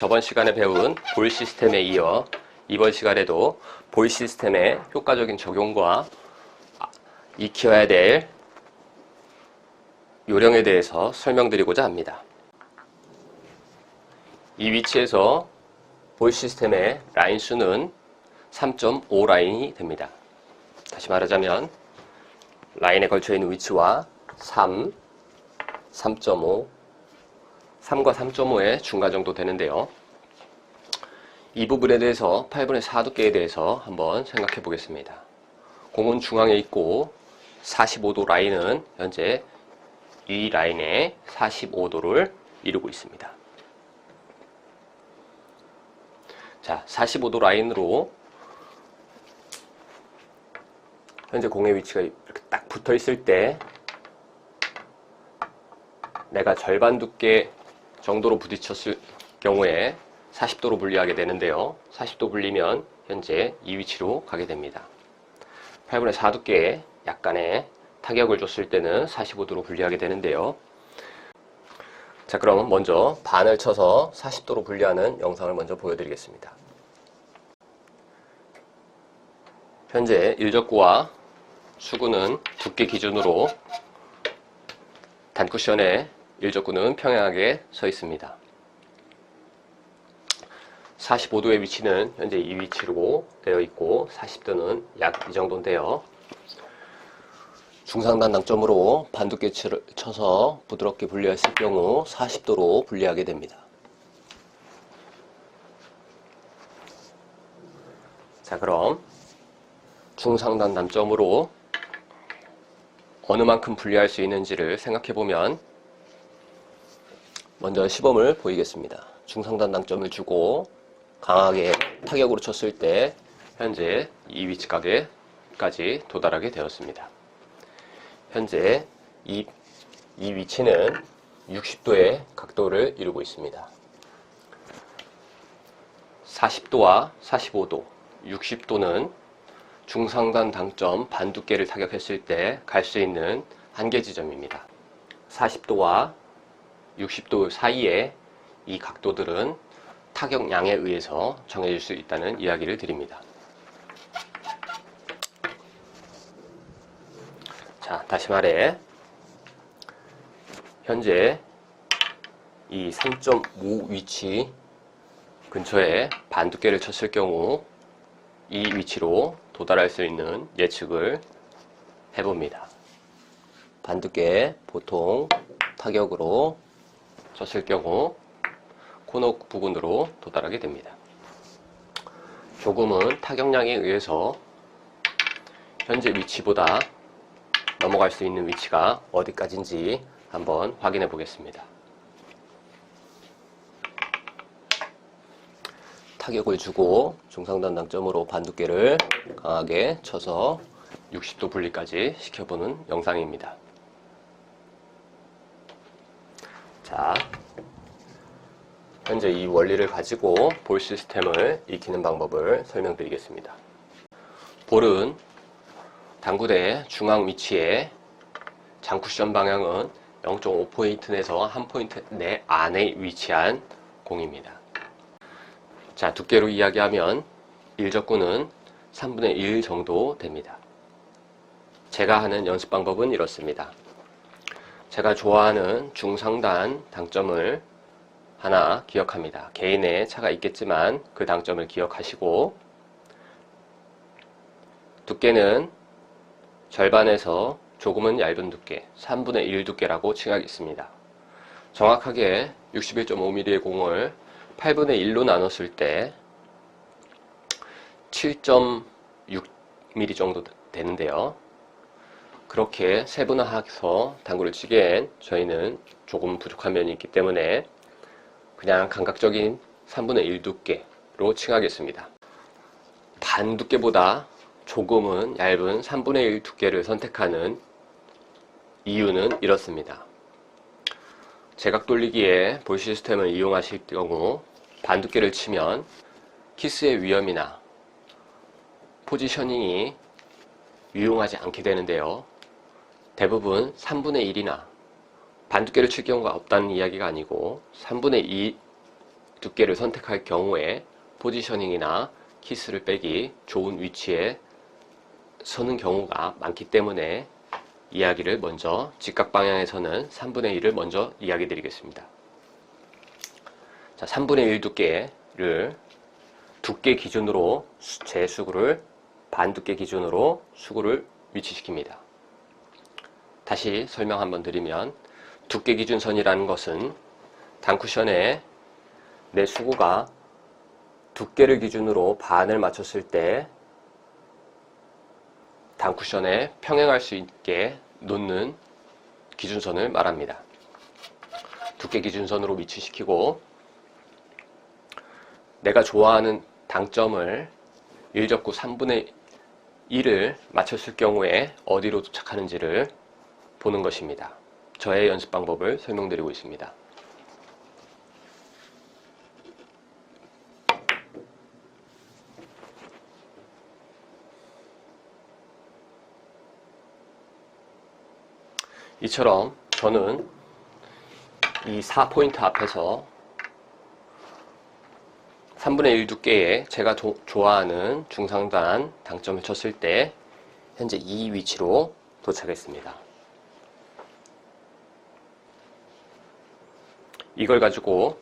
저번 시간에 배운 볼 시스템에 이어 이번 시간에도 볼 시스템의 효과적인 적용과 아, 익혀야 될 요령에 대해서 설명드리고자 합니다. 이 위치에서 볼 시스템의 라인 수는 3.5 라인이 됩니다. 다시 말하자면 라인에 걸쳐 있는 위치와 3, 3.5, 3과 3.5의 중간 정도 되는데요. 이 부분에 대해서 8분의 4 두께에 대해서 한번 생각해 보겠습니다. 공은 중앙에 있고 45도 라인은 현재 이 라인에 45도를 이루고 있습니다. 자, 45도 라인으로 현재 공의 위치가 이렇게 딱 붙어 있을 때 내가 절반 두께 정도로 부딪혔을 경우에 40도로 분리하게 되는데요. 40도 분리면 현재 이 위치로 가게 됩니다. 8분의 4 두께에 약간의 타격을 줬을 때는 45도로 분리하게 되는데요. 자, 그럼 먼저 반을 쳐서 40도로 분리하는 영상을 먼저 보여드리겠습니다. 현재 일적구와 수구는 두께 기준으로 단쿠션에 일적구는 평행하게 서 있습니다. 45도의 위치는 현재 이 위치로 되어 있고 40도는 약 이 정도인데요. 중상단 당점으로 반두께를 쳐서 부드럽게 분리했을 경우 40도로 분리하게 됩니다. 자 그럼 중상단 단점으로 어느 만큼 분리할 수 있는지를 생각해 보면 먼저 시범을 보이겠습니다. 중상단 당점을 주고 강하게 타격으로 쳤을 때 현재 이 위치각에까지 도달하게 되었습니다. 현재 이, 이 위치는 60도의 각도를 이루고 있습니다. 40도와 45도, 60도는 중상단 당점 반두께를 타격했을 때 갈 수 있는 한계 지점입니다. 40도와 60도 사이에 이 각도들은 타격량에 의해서 정해질 수 있다는 이야기를 드립니다. 자, 다시 말해 현재 이 3.5 위치 근처에 반두께를 쳤을 경우 이 위치로 도달할 수 있는 예측을 해봅니다. 반두께 보통 타격으로 쳤을 경우 코너 부분으로 도달하게 됩니다. 조금은 타격량에 의해서 현재 위치보다 넘어갈 수 있는 위치가 어디까지인지 한번 확인해 보겠습니다. 타격을 주고 중상단 당점으로 반두께를 강하게 쳐서 60도 분리까지 시켜보는 영상입니다. 자, 현재 이 원리를 가지고 볼 시스템을 익히는 방법을 설명드리겠습니다. 볼은 당구대 중앙 위치에 장쿠션 방향은 0.5포인트 내서 1포인트 내 안에 위치한 공입니다. 자, 두께로 이야기하면 일적구는 3분의 1 정도 됩니다. 제가 하는 연습 방법은 이렇습니다. 제가 좋아하는 중상단 당점을 하나 기억합니다. 개인의 차가 있겠지만 그 당점을 기억하시고 두께는 절반에서 조금은 얇은 두께, 3분의 1 두께라고 칭하겠습니다. 정확하게 61.5mm의 공을 8분의 1로 나눴을 때 7.6mm 정도 되는데요. 그렇게 세분화해서 당구를 치기엔 저희는 조금 부족한 면이 있기 때문에 그냥 감각적인 3분의 1 두께로 칭하겠습니다. 반 두께보다 조금은 얇은 3분의 1 두께를 선택하는 이유는 이렇습니다. 제각 돌리기에 볼 시스템을 이용하실 경우 반 두께를 치면 키스의 위험이나 포지셔닝이 유용하지 않게 되는데요. 대부분 3분의 1이나 반두께를 칠 경우가 없다는 이야기가 아니고 3분의 두께를 선택할 경우에 포지셔닝이나 키스를 빼기 좋은 위치에 서는 경우가 많기 때문에 이야기를 먼저 직각 방향에서는 3분의 1을 먼저 이야기 드리겠습니다. 자, 3분의 1 두께를 두께 기준으로 수- 제 수구를 반 두께 기준으로 수구를 위치시킵니다. 다시 설명 한번 드리면 두께 기준선이라는 것은 단쿠션에 내 수구가 두께를 기준으로 반을 맞췄을 때 단쿠션에 평행할 수 있게 놓는 기준선을 말합니다. 두께 기준선으로 위치시키고 내가 좋아하는 당점을 1접구 3분의 1을 맞췄을 경우에 어디로 도착하는지를 보는 것입니다. 저의 연습 방법을 설명드리고 있습니다. 이처럼 저는 이 4포인트 앞에서 3분의 1 두께의 제가 조- 좋아하는 중상단 당점을 쳤을 때 현재 이 위치로 도착했습니다. 이걸 가지고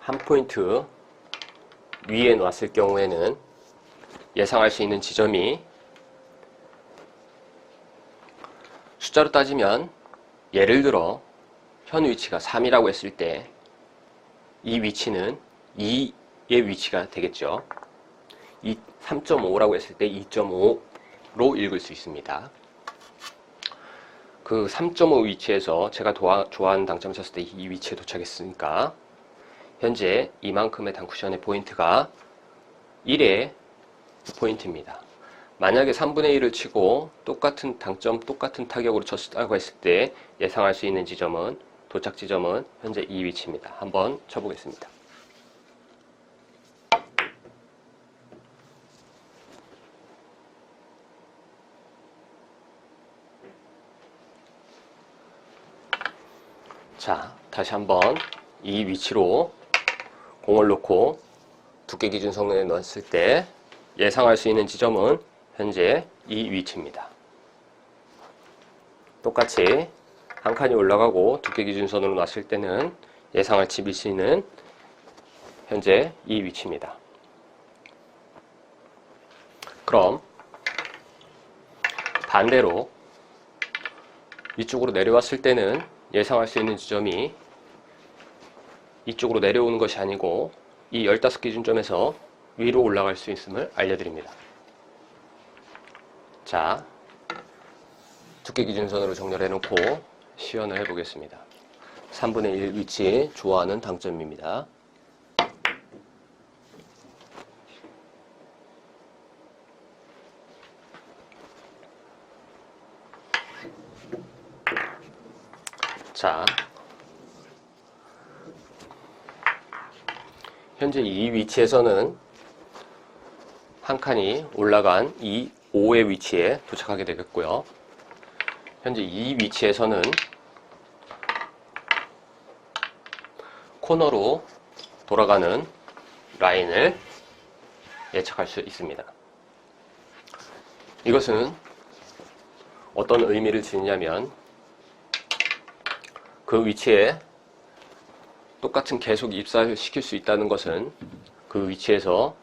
한 포인트 위에 놨을 경우에는 예상할 수 있는 지점이 숫자로 따지면 예를 들어 현 위치가 3이라고 했을 때 이 위치는 2의 위치가 되겠죠. 이 3.5라고 했을 때 2.5로 읽을 수 있습니다. 그 3.5 위치에서 제가 도와, 좋아하는 당점 쳤을 때 이 위치에 도착했으니까 현재 이만큼의 단쿠션의 포인트가 1의 포인트입니다. 만약에 3분의 1을 치고 똑같은 당점, 똑같은 타격으로 쳤다고 했을 때 예상할 수 있는 지점은 도착 지점은 현재 이 위치입니다. 한번 쳐보겠습니다. 자, 다시 한번 이 위치로 공을 놓고 두께 기준 성능에 넣었을 때 예상할 수 있는 지점은 현재 이 위치입니다. 똑같이 한 칸이 올라가고 두께 기준선으로 놨을 때는 예상할 GBC는 현재 이 위치입니다. 그럼 반대로 이쪽으로 내려왔을 때는 예상할 수 있는 지점이 이쪽으로 내려오는 것이 아니고 이 15기준점에서 위로 올라갈 수 있음을 알려드립니다. 자, 두께 기준선으로 정렬해 놓고 시연을 해보겠습니다. 3분의 1 위치 좋아하는 당점입니다. 자, 현재 이 위치에서는 한 칸이 올라간 이 5의 위치에 도착하게 되겠고요. 현재 이 위치에서는 코너로 돌아가는 라인을 예측할 수 있습니다. 이것은 어떤 의미를 지니냐면 그 위치에 똑같은 계속 입사를 시킬 수 있다는 것은 그 위치에서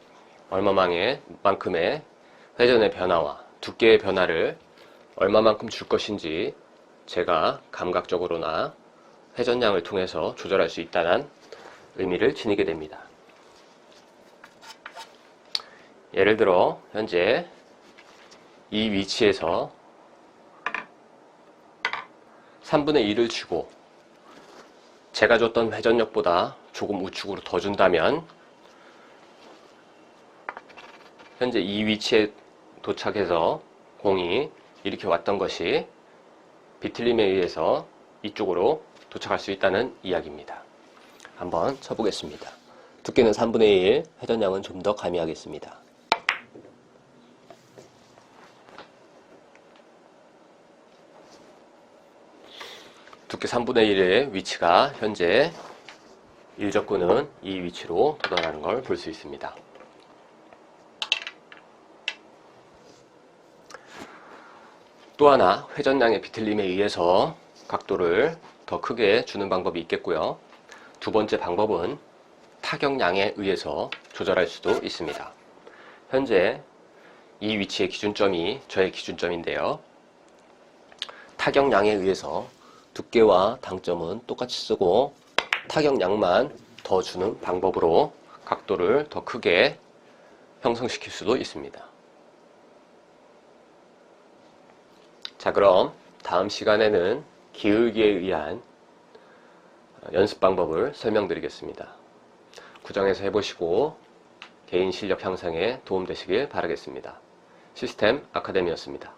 얼마만의 만큼의 회전의 변화와 두께의 변화를 얼마만큼 줄 것인지 제가 감각적으로나 회전량을 통해서 조절할 수 있다는 의미를 지니게 됩니다. 예를 들어 현재 이 위치에서 3분의 1을 주고 제가 줬던 회전력보다 조금 우측으로 더 준다면 현재 이 위치에 도착해서 공이 이렇게 왔던 것이 비틀림에 의해서 이쪽으로 도착할 수 있다는 이야기입니다. 한번 쳐보겠습니다. 두께는 3분의 1, 회전량은 좀 더 가미하겠습니다. 두께 3분의 1의 위치가 현재 일적구는 이 위치로 도달하는 걸 볼 수 있습니다. 또 하나 회전량의 비틀림에 의해서 각도를 더 크게 주는 방법이 있겠고요. 두 번째 방법은 타격량에 의해서 조절할 수도 있습니다. 현재 이 위치의 기준점이 저의 기준점인데요. 타격량에 의해서 두께와 당점은 똑같이 쓰고 타격량만 더 주는 방법으로 각도를 더 크게 형성시킬 수도 있습니다. 자, 그럼 다음 시간에는 기울기에 의한 연습 방법을 설명드리겠습니다. 구정해서 해보시고 개인 실력 향상에 도움되시길 바라겠습니다. 시스템 아카데미였습니다.